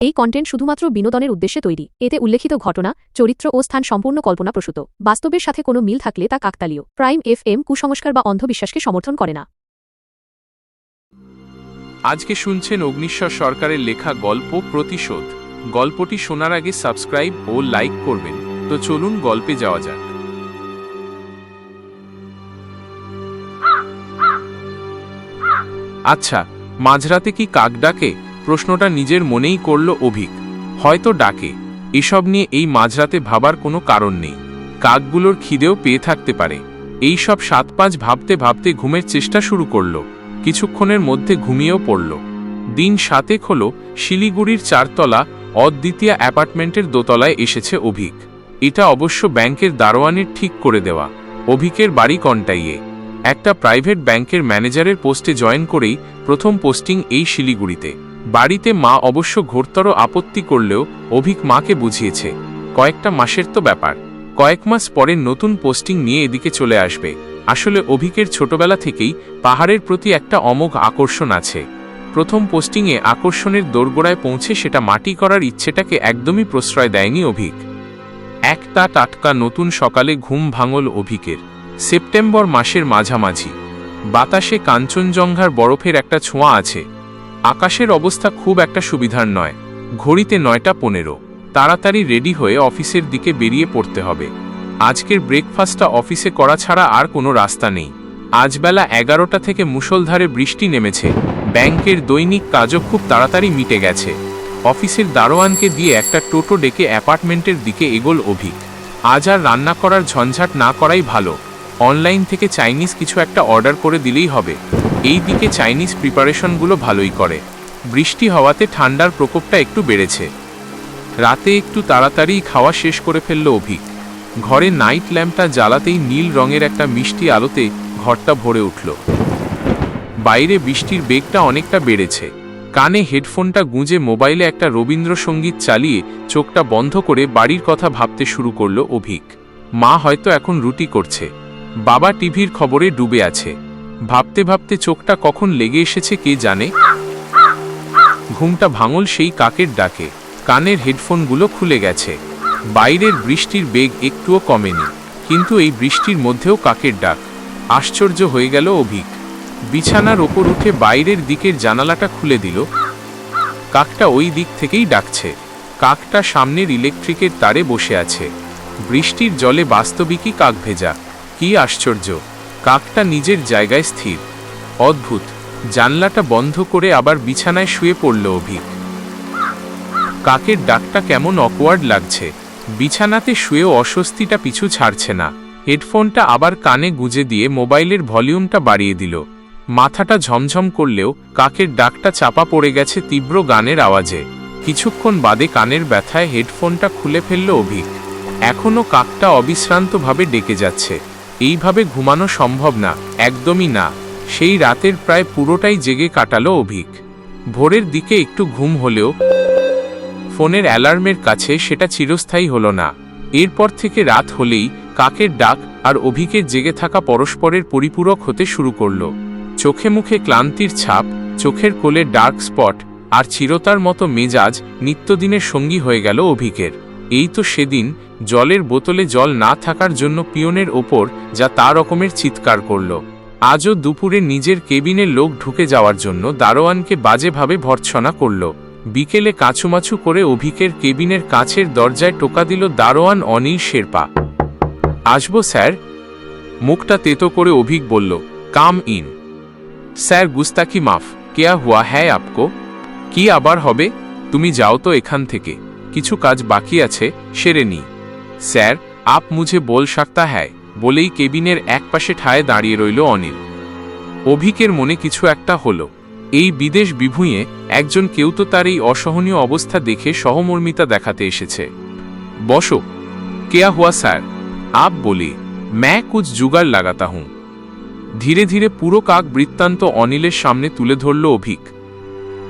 এই কন্টেন্ট শুধুমাত্র বিনোদনের উদ্দেশ্যে তৈরি। এতে উল্লেখিত ঘটনা, চরিত্র ও স্থান সম্পূর্ণ কল্পনাপ্রসূত বাস্তবের সাথে কোনো মিল থাকলে তা কাকতালীয়। প্রাইম এফ এম কুসংস্কার বা অন্ধবিশ্বাসকে সমর্থন করে না। আজকে শুনছেন অগ্নিশ্বর সরকারের লেখা গল্প প্রতিশোধ। গল্পটি শোনার আগে সাবস্ক্রাইব ও লাইক করবেন। তো চলুন গল্পে যাওয়া যাক। আচ্ছা মাঝরাতে কি কাক ডাকে? প্রশ্নটা নিজের মনেই করল অভিক। হয়তো ডাকে। এসব নিয়ে এই মাঝরাতে ভাবার কোনো কারণ নেই। কাকগুলোর খিদেও পেয়ে থাকতে পারে। এই সব সাত পাঁচ ভাবতে ভাবতে ঘুমের চেষ্টা শুরু করল। কিছুক্ষণের মধ্যে ঘুমিয়েও পড়ল। দিন সাতেক হল শিলিগুড়ির চারতলা অদ্বিতীয় অ্যাপার্টমেন্টের দোতলায় এসেছে অভিক। এটা অবশ্য ব্যাংকের দারোয়ানের ঠিক করে দেওয়া। অভিকের বাড়ি কন্টাইয়ে। একটা প্রাইভেট ব্যাংকের ম্যানেজারের পোস্টে জয়েন করেই প্রথম পোস্টিং এই শিলিগুড়িতে। বাড়িতে মা অবশ্য ঘোরতর আপত্তি করলেও অভিক মাকে বুঝিয়েছে। কয়েকটা মাসের তো ব্যাপার। কয়েক মাস পরে নতুন পোস্টিং নিয়ে এদিকে চলে আসবে। আসলে অভিকের ছোটবেলা থেকেই পাহাড়ের প্রতি একটা অমোঘ আকর্ষণ আছে। প্রথম পোস্টিংয়ে আকর্ষণের দোরগোড়ায় পৌঁছে সেটা মাটি করার ইচ্ছেটাকে একদমই প্রশ্রয় দেয়নি অভিক। একটা টাটকা নতুন সকালে ঘুম ভাঙল অভিকের। সেপ্টেম্বর মাসের মাঝামাঝি। বাতাসে কাঞ্চনজঙ্ঘার বরফের একটা ছোঁয়া আছে। আকাশের অবস্থা খুব একটা সুবিধার নয়। ঘড়িতে নয়টা পনেরো। তাড়াতাড়ি রেডি হয়ে অফিসের দিকে বেরিয়ে পড়তে হবে। আজকের ব্রেকফাস্টটা অফিসে করা ছাড়া আর কোনো রাস্তা নেই। আজ বেলা এগারোটা থেকে মুষলধারে বৃষ্টি নেমেছে। ব্যাংকের দৈনিক কাজও খুব তাড়াতাড়ি মিটে গেছে। অফিসের দারোয়ানকে দিয়ে একটা টোটো ডেকে অ্যাপার্টমেন্টের দিকে এগোল অভিক। আজ আর রান্না করার ঝঞ্ঝাট না করাই ভালো। অনলাইন থেকে চাইনিজ কিছু একটা অর্ডার করে দিলেই হবে। এই দিকে চাইনিজ প্রিপারেশনগুলো ভালোই করে। বৃষ্টি হওয়াতে ঠান্ডার প্রকোপটা একটু বেড়েছে। রাতে একটু তাড়াতাড়ি খাওয়া শেষ করে ফেলল অভিক। ঘরে নাইট ল্যাম্পটা জ্বালাতেই নীল রঙের একটা মিষ্টি আলোতে ঘরটা ভরে উঠল। বাইরে বৃষ্টির বেগটা অনেকটা বেড়েছে। কানে হেডফোনটা গুঁজে মোবাইলে একটা রবীন্দ্রসঙ্গীত চালিয়ে চোখটা বন্ধ করে বাড়ির কথা ভাবতে শুরু করল অভিক। মা হয়তো এখন রুটি করছে। বাবা টিভির খবরে ডুবে আছে। ভাবতে ভাবতে চোখটা কখন লেগে এসেছে কে জানে? ঘুমটা ভাঙল সেই কাকের ডাকে। কানের হেডফোনগুলো খুলে গেছে। বাইরের বৃষ্টির বেগ একটুও কমেনি। কিন্তু এই বৃষ্টির মধ্যেও কাকের ডাক। আশ্চর্য হয়ে গেল অভিক। বিছানার ওপর উঠে বাইরের দিকের জানালাটা খুলে দিল। কাকটা ওই দিক থেকেই ডাকছে। কাকটা সামনের ইলেকট্রিকের তারে বসে আছে। বৃষ্টির জলে বাস্তবিকই কাক ভেজা। কি আশ্চর্য! কাকটা নিজের জায়গায় স্থির। অদ্ভুত, জানলাটা বন্ধ করে আবার বিছানায় শুয়ে পড়ল অভিক। কাকের ডাকটা কেমন অকওয়ার্ড লাগছে। বিছানাতে শুয়েও অস্বস্তিটা পিছু ছাড়ছে না। হেডফোনটা আবার কানে গুজে দিয়ে মোবাইলের ভলিউমটা বাড়িয়ে দিল। মাথাটা ঝমঝম করলেও কাকের ডাকটা চাপা পড়ে গেছে তীব্র গানের আওয়াজে। কিছুক্ষণ বাদে কানের ব্যথায় হেডফোনটা খুলে ফেলল অভিক। এখনও কাকটা অবিশ্রান্তভাবে ডেকে যাচ্ছে। এইভাবে ঘুমানো সম্ভব না, একদমই না। সেই রাতের প্রায় পুরোটাই জেগে কাটালো অভিক। ভোরের দিকে একটু ঘুম হলেও ফোনের অ্যালার্মের কাছে সেটা চিরস্থায়ী হলো না। এরপর থেকে রাত হলেই কাকের ডাক আর অভিকের জেগে থাকা পরস্পরের পরিপূরক হতে শুরু করল। চোখে মুখে ক্লান্তির ছাপ, চোখের কোলে ডার্ক স্পট আর চিরতার মতো মেজাজ নিত্যদিনের সঙ্গী হয়ে গেল অভিকের। এই তো সেদিন জলের বোতলে জল না থাকার জন্য পিয়নের ওপর যা তা রকমের চিৎকার করল। আজও দুপুরে নিজের কেবিনে লোক ঢুকে যাওয়ার জন্য দারোয়ানকে বাজেভাবে ভর্ৎসনা করল। বিকেলে কাছুমাছু করে অভিকের কেবিনের কাছের দরজায় টোকা দিল দারোয়ান অনিল শেরপা। আসব, স্যার? মুখটা তেতো করে অভিক বলল, কাম ইন। স্যার গুস্তাকি মাফ। কেয়া হুয়া হ্যায় আপকো? কি আবার হবে? তুমি যাও তো এখান থেকে। কিছু কাজ বাকি আছে, সেরে নি। স্যার, আপ মুঝে বল সাকতা হ্যায়, বলেই কেবিনের একপাশে ঠায় দাঁড়িয়ে রইল অনিল। অভিকের মনে কিছু একটা হলো। এই বিদেশ বিভুঁয়ে একজন কেউ তো তার এই অসহনীয় অবস্থা দেখে সহমর্মিতা দেখাতে এসেছে। বসো। কেয়া হুয়া স্যার? আপ বলি ম্যা কুছ জুগাড় লাগাতা হুঁ। ধীরে ধীরে পুরো কাক বৃত্তান্ত অনিলের সামনে তুলে ধরল অভিক।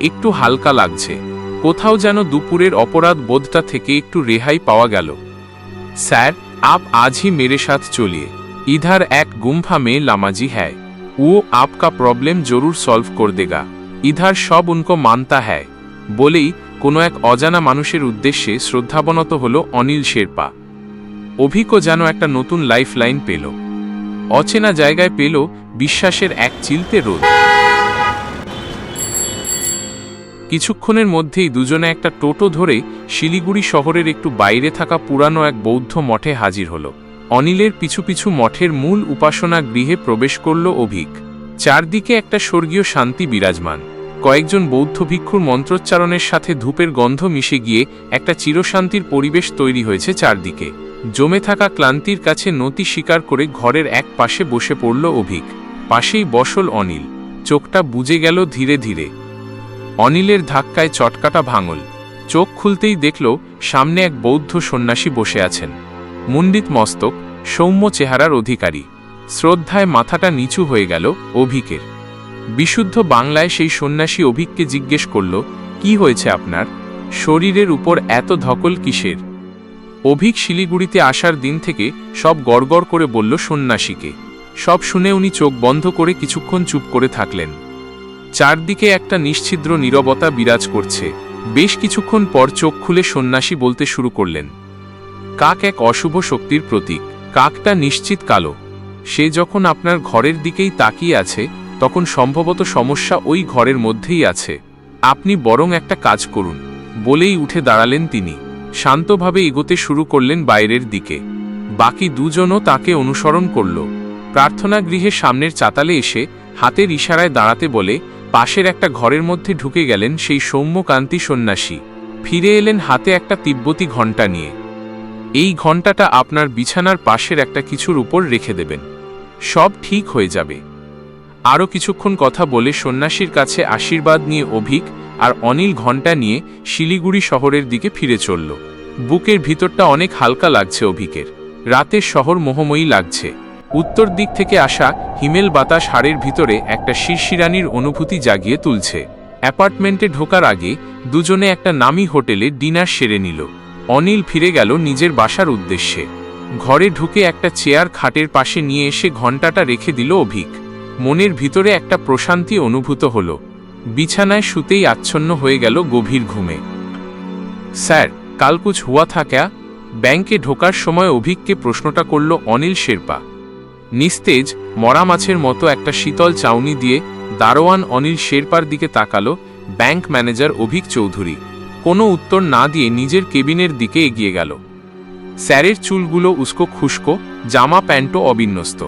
একটু হালকা লাগছে। কোথাও যেন দুপুরের অপরাধ বোধটা থেকে একটু রেহাই পাওয়া গেল। স্যার, আপ আজই মেরে সাথ চলিয়ে। ইধার এক গুম্ফা মেয়ে লামাজি হ্যায়। ও আপকা প্রবলেম জরুর সলভ কর দেগা। ইধার সব উনকো মানতা হ্যায়। বলেই কোনো এক অজানা মানুষের উদ্দেশ্যে শ্রদ্ধাবনত হল অনিল শেরপা। অভিকও যেন একটা নতুন লাইফ লাইন পেল। অচেনা জায়গায় পেল বিশ্বাসের এক চিলতে রোধ কিছুক্ষণের মধ্যেই দুজনে একটা টোটো ধরে শিলিগুড়ি শহরের একটু বাইরে থাকা পুরানো এক বৌদ্ধ মঠে হাজির হল। অনিলের পিছু পিছু মঠের মূল উপাসনা গৃহে প্রবেশ করল অভিক। চারদিকে একটা স্বর্গীয় শান্তি বিরাজমান। কয়েকজন বৌদ্ধ ভিক্ষুর মন্ত্রোচ্চারণের সাথে ধূপের গন্ধ মিশে গিয়ে একটা চিরশান্তির পরিবেশ তৈরি হয়েছে চারদিকে। জমে থাকা ক্লান্তির কাছে নতি স্বীকার করে ঘরের এক পাশে বসে পড়ল অভিক। পাশেই বসল অনিল। চোখটা বুজে গেল ধীরে ধীরে। অনিলের ধাক্কায় চটকাটা ভাঙল। চোখ খুলতেই দেখল সামনে এক বৌদ্ধ সন্ন্যাসী বসে আছেন। মুন্ডিত মস্তক, সৌম্য চেহারার অধিকারী। শ্রদ্ধায় মাথাটা নিচু হয়ে গেল অভিকের। বিশুদ্ধ বাংলায় সেই সন্ন্যাসী অভিককে জিজ্ঞেস করল, কি হয়েছে আপনার? শরীরের উপর এত ধকল কিসের? অভিক শিলিগুড়িতে আসার দিন থেকে সব গড়গড় করে বলল সন্ন্যাসীকে। সব শুনে উনি চোখ বন্ধ করে কিছুক্ষণ চুপ করে থাকলেন। চারদিকে একটা নিশ্ছিদ্র নীরবতা বিরাজ করছে। বেশ কিছুক্ষণ পর চোখ খুলে সন্ন্যাসী বলতে শুরু করলেন, কাক এক অশুভ শক্তির প্রতীক। কাকটা নিশ্চিত কালো। সে যখন আপনার ঘরের দিকেই তাকিয়ে আছে, তখন সম্ভবত সমস্যা ওই ঘরের মধ্যেই আছে। আপনি বরং একটা কাজ করুন। বলেই উঠে দাঁড়ালেন তিনি। শান্তভাবে এগোতে শুরু করলেন বাইরের দিকে। বাকি দুজনও তাকে অনুসরণ করল। প্রার্থনা গৃহের সামনের চাতালে এসে হাতের ইশারায় দাঁড়াতে বলে পাশের একটা ঘরের মধ্যে ঢুকে গেলেন সেই সৌম্যকান্তি সন্ন্যাসী। ফিরে এলেন হাতে একটা তিব্বতী ঘণ্টা নিয়ে। এই ঘণ্টাটা আপনার বিছানার পাশের একটা কিছুর উপর রেখে দেবেন। সব ঠিক হয়ে যাবে। আরও কিছুক্ষণ কথা বলে সন্ন্যাসীর কাছে আশীর্বাদ নিয়ে অভিক আর অনিল ঘণ্টা নিয়ে শিলিগুড়ি শহরের দিকে ফিরে চলল। বুকের ভিতরটা অনেক হালকা লাগছে অভিকের। রাতের শহর মোহময়ী লাগছে। উত্তর দিক থেকে আসা হিমেল বাতাস হাড়ের ভিতরে একটা শিরশিরানির অনুভূতি জাগিয়ে তুলছে। অ্যাপার্টমেন্টে ঢোকার আগে দুজনে একটা নামি হোটেলে ডিনার সেরে নিল। অনিল ফিরে গেল নিজের বাসার উদ্দেশ্যে। ঘরে ঢুকে একটা চেয়ার খাটের পাশে নিয়ে এসে ঘণ্টাটা রেখে দিল অভিক। মনের ভিতরে একটা প্রশান্তি অনুভূত হল। বিছানায় শুতেই আচ্ছন্ন হয়ে গেল গভীর ঘুমে। স্যার, কাল কুছ হুয়া থাকা ব্যাংকে ঢোকার সময় অভিককে প্রশ্নটা করল অনিল শেরপা। নিস্তেজ মরা মাছের মতো একটা শীতল চাউনি দিয়ে দারোয়ান অনিল শেরপার দিকে তাকালো ব্যাংক ম্যানেজার অভিক চৌধুরী। কোনো উত্তর না দিয়ে নিজের কেবিনের দিকে এগিয়ে গেল। স্যারের চুলগুলো উস্কো খুস্কো, জামা প্যান্টও অবিন্যস্ত।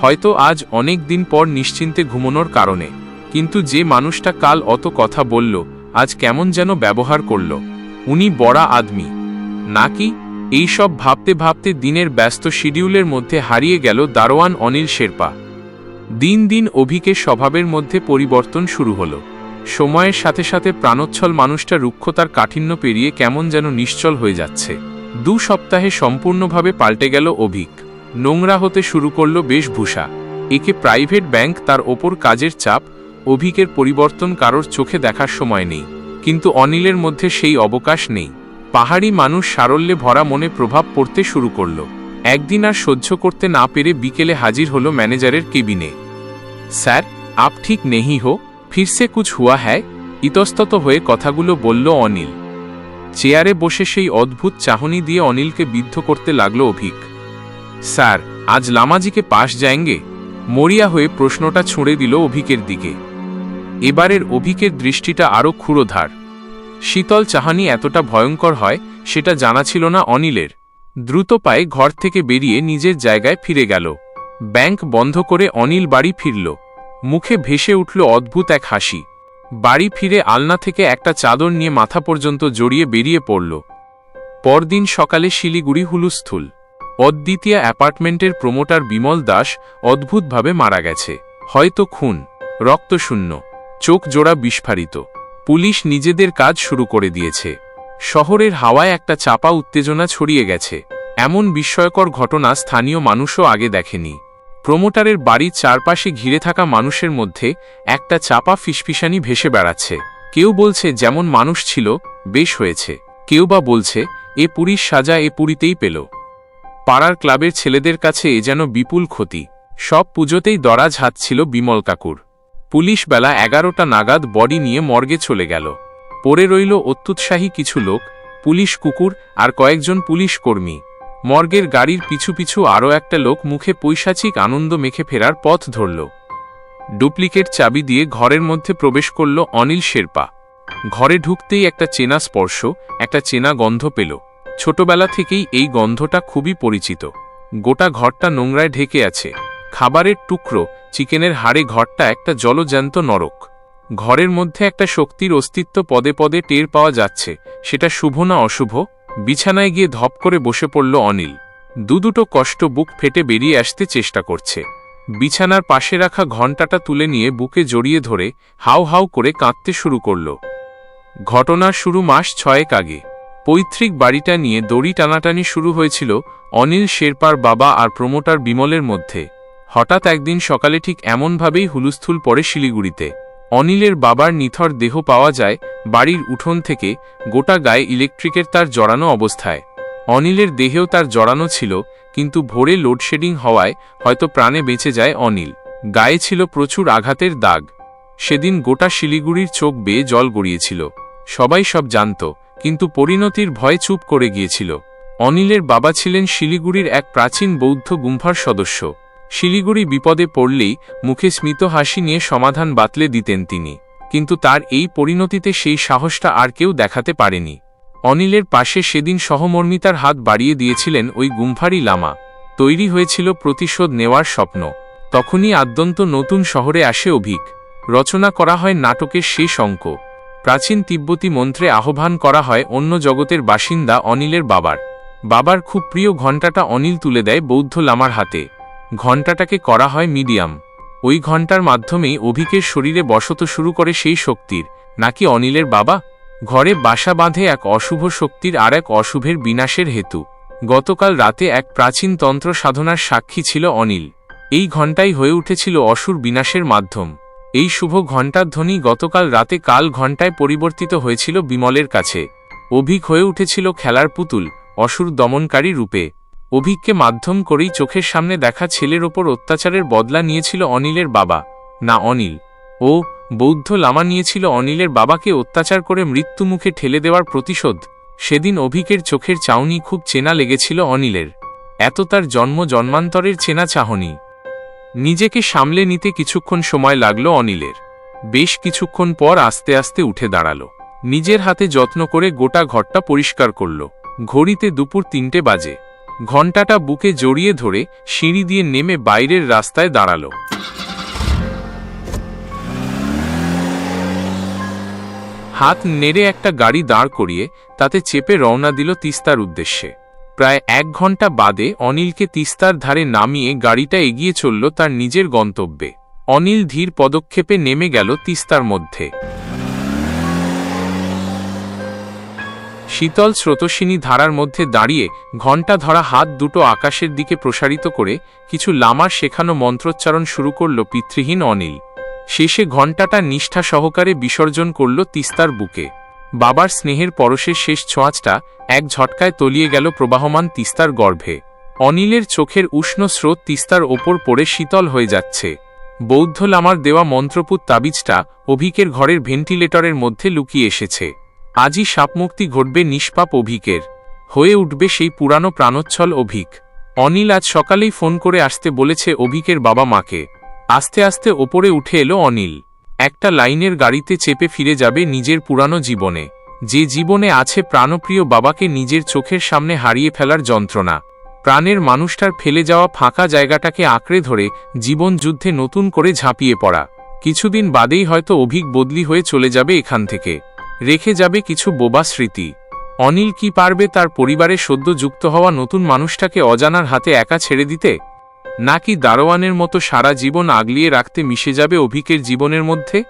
হয়তো আজ অনেক দিন পর নিশ্চিন্তে ঘুমনোর কারণে। কিন্তু যে মানুষটা কাল অত কথা বলল, আজ কেমন যেন ব্যবহার করল। উনি বড়া আদমি। নাকি এইসব ভাবতে ভাবতে দিনের ব্যস্ত শিডিউলের মধ্যে হারিয়ে গেল দারোয়ান অনিল শেরপা। দিন দিন অভিকের স্বভাবের মধ্যে পরিবর্তন শুরু হলো। সময়ের সাথে সাথে প্রাণোচ্ছল মানুষটা রুক্ষতার কাঠিন্য পেরিয়ে কেমন যেন নিশ্চল হয়ে যাচ্ছে। দু সপ্তাহে সম্পূর্ণভাবে পাল্টে গেল অভিক। নোংরা হতে শুরু করল বেশভূষা একে প্রাইভেট ব্যাংক তার ওপর কাজের চাপ, অভিকের পরিবর্তন কারোর চোখে দেখার সময় নেই। কিন্তু অনিলের মধ্যে সেই অবকাশ নেই। পাহাড়ি মানুষ সারল্যে ভরা মনে প্রভাব পড়তে শুরু করল। একদিন আর সহ্য করতে না পেরে বিকেলে হাজির হলো ম্যানেজারের কেবিনে। স্যার, আপ ঠিক নেহি হো, ফিরসে কুছ হুয়া হ্যায়? ইতস্তত হয়ে কথাগুলো বলল অনিল। চেয়ারে বসে সেই অদ্ভুত চাহনি দিয়ে অনিলকে বিদ্ধ করতে লাগল অভিক। স্যার, আজ লামাজিকে পাশ যায়ঙ্গে? মরিয়া হয়ে প্রশ্নটা ছুঁড়ে দিল অভিকের দিকে। এবারের অভিকের দৃষ্টিটা আরও ক্ষুরোধার। শীতল চাহানি এতটা ভয়ঙ্কর হয়, সেটা জানা ছিল না অনিলের। দ্রুত পায়ে ঘর থেকে বেরিয়ে নিজের জায়গায় ফিরে গেল। ব্যাংক বন্ধ করে অনিল বাড়ি ফিরল। মুখে ভেসে উঠল অদ্ভুত এক হাসি। বাড়ি ফিরে আলনা থেকে একটা চাদর নিয়ে মাথা পর্যন্ত জড়িয়ে বেরিয়ে পড়ল। পরদিন সকালে শিলিগুড়ি হুলুস্থুল। অদ্বিতীয়া অ্যাপার্টমেন্টের প্রমোটার বিমল দাস অদ্ভুতভাবে মারা গেছে। হয়তো খুন। রক্তশূন্য। চোখ জোড়া বিস্ফারিত। পুলিশ নিজেদের কাজ শুরু করে দিয়েছে। শহরের হাওয়ায় একটা চাপা উত্তেজনা ছড়িয়ে গেছে। এমন বিস্ময়কর ঘটনা স্থানীয় মানুষও আগে দেখেনি। প্রমোটারের বাড়ির চারপাশে ঘিরে থাকা মানুষের মধ্যে একটা চাপা ফিসফিসানি ভেসে বেড়াচ্ছে। কেউ বলছে, যেমন মানুষ ছিল, বেশ হয়েছে। কেউ বা বলছে, এ পুরীর সাজা এ পুরীতেই পেল। পাড়ার ক্লাবের ছেলেদের কাছে এ যেন বিপুল ক্ষতি। সব পুজোতেই দরাজ হাত ছিল বিমল কাকুর। পুলিশ বেলা এগারোটা নাগাদ বডি নিয়ে মর্গে চলে গেল। পড়ে রইল অত্যুৎসাহী কিছু লোক, পুলিশ কুকুর আর কয়েকজন পুলিশ কর্মী। মর্গের গাড়ির পিছু পিছু আরও একটা লোক মুখে পৈশাচিক আনন্দ মেখে ফেরার পথ ধরল। ডুপ্লিকেট চাবি দিয়ে ঘরের মধ্যে প্রবেশ করল অনিল শেরপা। ঘরে ঢুকতেই একটা চেনা স্পর্শ, একটা চেনা গন্ধ পেল। ছোটবেলা থেকেই এই গন্ধটা খুবই পরিচিত। গোটা ঘরটা নোংরায় ঢেকে আছে। খাবারের টুকরো, চিকেনের হাড়ে ঘরটা একটা জলজ্যান্ত নরক। ঘরের মধ্যে একটা শক্তির অস্তিত্ব পদে পদে টের পাওয়া যাচ্ছে। সেটা শুভ না অশুভ? বিছানায় গিয়ে ধপ করে বসে পড়ল অনিল। দু দুটো কষ্ট বুক ফেটে বেরিয়ে আসতে চেষ্টা করছে। বিছানার পাশে রাখা ঘণ্টাটা তুলে নিয়ে বুকে জড়িয়ে ধরে হাউ হাউ করে কাঁদতে শুরু করল। ঘটনার শুরু মাস ছয়েক আগে। পৈতৃক বাড়িটা নিয়ে দড়ি টানাটানি শুরু হয়েছিল অনিল শেরপার বাবা আর প্রমোটার বিমলের মধ্যে। হঠাৎ একদিন সকালে ঠিক এমনভাবেই হুলুস্থুল পড়ে শিলিগুড়িতে। অনিলের বাবার নিথর দেহ পাওয়া যায় বাড়ির উঠোন থেকে গোটা গায়ে ইলেকট্রিকের তার জড়ানো অবস্থায়। অনিলের দেহেও তার জড়ানো ছিল, কিন্তু ভোরে লোডশেডিং হওয়ায় হয়তো প্রাণে বেঁচে যায় অনিল। গায়ে ছিল প্রচুর আঘাতের দাগ। সেদিন গোটা শিলিগুড়ির চোখ বেয়ে জল গড়িয়েছিল। সবাই সব জানত, কিন্তু পরিণতির ভয় চুপ করে গিয়েছিল। অনিলের বাবা ছিলেন শিলিগুড়ির এক প্রাচীন বৌদ্ধ গুম্ফার সদস্য। শিলিগুড়ি বিপদে পড়লেই মুখে স্মিত হাসি নিয়ে সমাধান বাতলে দিতেন তিনি। কিন্তু তার এই পরিণতিতে সেই সাহসটা আর কেউ দেখাতে পারেনি। অনিলের পাশে সেদিন সহমর্মিতার হাত বাড়িয়ে দিয়েছিলেন ওই গুম্ফারি লামা। তৈরি হয়েছিল প্রতিশোধ নেওয়ার স্বপ্ন। তখনই আদ্যন্ত নতুন শহরে আসে অভিক। রচনা করা হয় নাটকের শেষ অঙ্ক। প্রাচীন তিব্বতী মন্ত্রে আহ্বান করা হয় অন্য জগতের বাসিন্দা অনিলের বাবার। বাবার খুব প্রিয় ঘণ্টাটা অনিল তুলে দেয় বৌদ্ধ লামার হাতে। ঘণ্টাটাকে করা হয় মিডিয়াম। ওই ঘণ্টার মাধ্যমেই অভিকের শরীরে বসত শুরু করে সেই শক্তির। নাকি অনিলের বাবা? ঘরে বাসা বাঁধে এক অশুভ শক্তির আর এক অশুভের বিনাশের হেতু। গতকাল রাতে এক প্রাচীন তন্ত্র সাধনার সাক্ষী ছিল অনিল। এই ঘণ্টাই হয়ে উঠেছিল অসুর বিনাশের মাধ্যম। এই শুভ ঘণ্টার ধ্বনি গতকাল রাতে কাল ঘণ্টায় পরিবর্তিত হয়েছিল বিমলের কাছে। অভিক হয়ে উঠেছিল খেলার পুতুল, অসুর দমনকারী রূপে। অভিককে মাধ্যম করেই চোখের সামনে দেখা ছেলের ওপর অত্যাচারের বদলা নিয়েছিল অনিলের বাবা, না অনিল। ও, বৌদ্ধ লামা নিয়েছিল অনিলের বাবাকে অত্যাচার করে মৃত্যুমুখে ঠেলে দেওয়ার প্রতিশোধ। সেদিন অভিকের চোখের চাউনি খুব চেনা লেগেছিল অনিলের। এত তার জন্ম জন্মান্তরের চেনা চাহনি। নিজেকে সামলে নিতে কিছুক্ষণ সময় লাগল অনিলের। বেশ কিছুক্ষণ পর আস্তে আস্তে উঠে দাঁড়াল। নিজের হাতে যত্ন করে গোটা ঘরটা পরিষ্কার করল। ঘড়িতে দুপুর তিনটে বাজে। ঘণ্টাটা বুকে জড়িয়ে ধরে সিঁড়ি দিয়ে নেমে বাইরের রাস্তায় দাঁড়াল। হাত নেড়ে একটা গাড়ি দাঁড় করিয়ে তাতে চেপে রওনা দিল তিস্তার উদ্দেশ্যে। প্রায় এক ঘণ্টা বাদে অনিলকে তিস্তার ধারে নামিয়ে গাড়িটা এগিয়ে চলল তার নিজের গন্তব্যে। অনিল ধীর পদক্ষেপে নেমে গেল তিস্তার মধ্যে। শীতল স্রোতস্বিনী ধারার মধ্যে দাঁড়িয়ে ঘণ্টা ধরা হাত দুটো আকাশের দিকে প্রসারিত করে কিছু লামার শেখানো মন্ত্রোচ্চারণ শুরু করল পিতৃহীন অনিল। শেষে ঘণ্টাটা নিষ্ঠা সহকারে বিসর্জন করল তিস্তার বুকে। বাবার স্নেহের পরশের শেষ ছোঁয়াচটা এক ঝটকায় তলিয়ে গেল প্রবাহমান তিস্তার গর্ভে। অনিলের চোখের উষ্ণ স্রোত তিস্তার ওপর পড়ে শীতল হয়ে যাচ্ছে। বৌদ্ধ লামার দেওয়া মন্ত্রপুত তাবিজটা অভিকের ঘরের ভেন্টিলেটরের মধ্যে লুকিয়ে এসেছে। আজই সাপমুক্তি ঘটবে নিষ্পাপ অভিকের। হয়ে উঠবে সেই পুরানো প্রাণোচ্ছল অভিক। অনিল আজ সকালেই ফোন করে আসতে বলেছে অভিকের বাবা মাকে। আস্তে আস্তে ওপরে উঠে এলো অনিল। একটা লাইনের গাড়িতে চেপে ফিরে যাবে নিজের পুরানো জীবনে। যে জীবনে আছে প্রাণপ্রিয় বাবাকে নিজের চোখের সামনে হারিয়ে ফেলার যন্ত্রণা। প্রাণের মানুষটার ফেলে যাওয়া ফাঁকা জায়গাটাকে আঁকড়ে ধরে জীবন যুদ্ধে নতুন করে ঝাঁপিয়ে পড়া। কিছুদিন বাদেই হয়তো অভিক বদলি হয়ে চলে যাবে এখান থেকে। রেখে যাবে কিছু বোবা স্মৃতি। অনিল কি পারবে তার পরিবারে সদ্য যুক্ত হওয়া নতুন মানুষটাকে অজানার হাতে একা ছেড়ে দিতে? নাকি দারোয়ানের মতো সারা জীবন আগলিয়ে রাখতে মিশে যাবে অভিকের জীবনের মধ্যে?